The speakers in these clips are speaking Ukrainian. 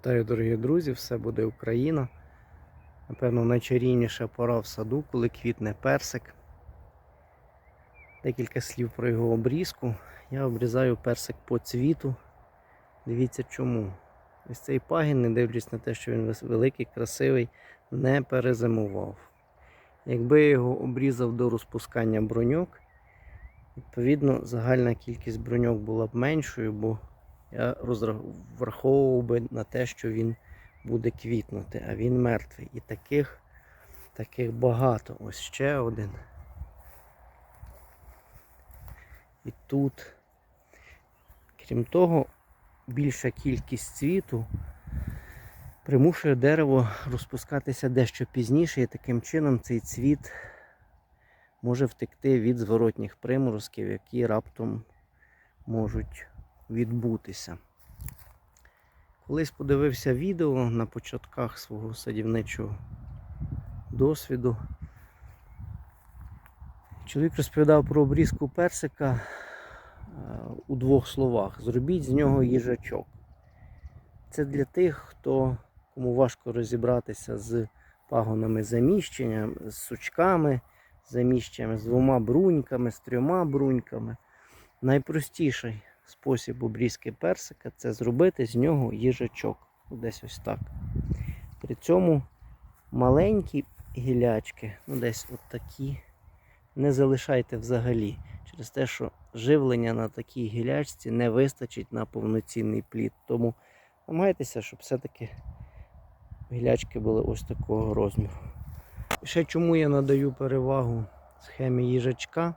Вітаю, дорогі друзі, все буде Україна. Напевно, найчарівніша пора в саду, коли квітне персик. Декілька слів про його обрізку. Я обрізаю персик по цвіту. Дивіться чому. Ось цей пагін, не дивлячись на те, що він великий, красивий, не перезимував. Якби я його обрізав до розпускання броньок, відповідно, загальна кількість броньок була б меншою, бо я розрах- враховував би на те, що він буде квітнути, а він мертвий. І таких, таких багато. Ось ще один. І тут. Крім того, більша кількість цвіту примушує дерево розпускатися дещо пізніше, і таким чином цей цвіт може втекти від зворотніх приморозків, які раптом можуть відбутися. Колись подивився відео на початках свого садівничого досвіду. Чоловік розповідав про обрізку персика е, у двох словах. Зробіть з нього їжачок. Це для тих, хто кому важко розібратися з пагонами заміщення, з сучками заміщеннями, з двома бруньками, з трьома бруньками. Найпростіший спосіб обрізки персика це зробити з нього їжачок. Десь ось так. При цьому маленькі гілячки, ну десь от такі, не залишайте взагалі. Через те, що живлення на такій гілячці не вистачить на повноцінний плід. Тому намагайтеся, щоб все-таки гілячки були ось такого розміру. Ще чому я надаю перевагу схемі їжачка?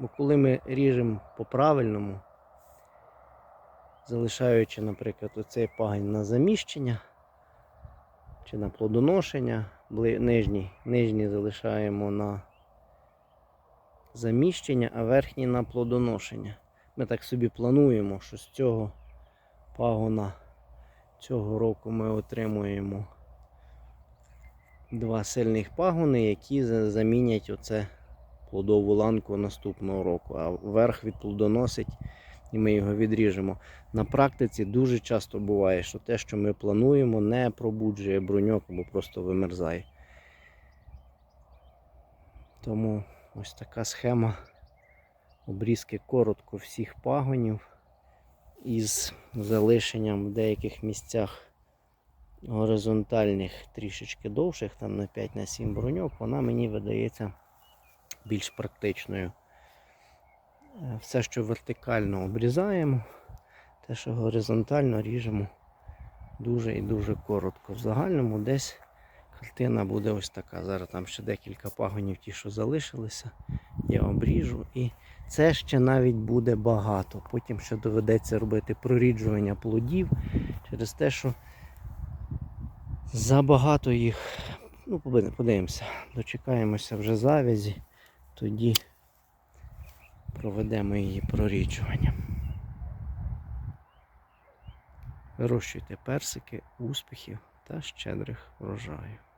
Бо коли ми ріжемо по-правильному, залишаючи, наприклад, оцей пагань на заміщення чи на плодоношення, нижній, нижній залишаємо на заміщення, а верхній на плодоношення. Ми так собі плануємо, що з цього пагона цього року ми отримуємо два сильних пагони, які замінять оце плодову ланку наступного року, а верх відплодоносить і ми його відріжемо. На практиці дуже часто буває, що те, що ми плануємо, не пробуджує бруньок або просто вимерзає. Тому ось така схема обрізки коротко всіх пагонів із залишенням в деяких місцях горизонтальних трішечки довших, там на 5-7 броньок, вона мені видається більш практичною. Е, Все, що вертикально обрізаємо, те, що горизонтально ріжемо дуже і дуже коротко. В загальному десь картина буде ось така. Зараз там ще декілька пагонів, ті, що залишилися, я обріжу. І це ще навіть буде багато. Потім ще доведеться робити проріджування плодів через те, що забагато їх. Ну, подивимося, дочекаємося вже завязі, тоді проведемо її проріджування. Вирощуйте персики, успіхів та щедрих врожаїв.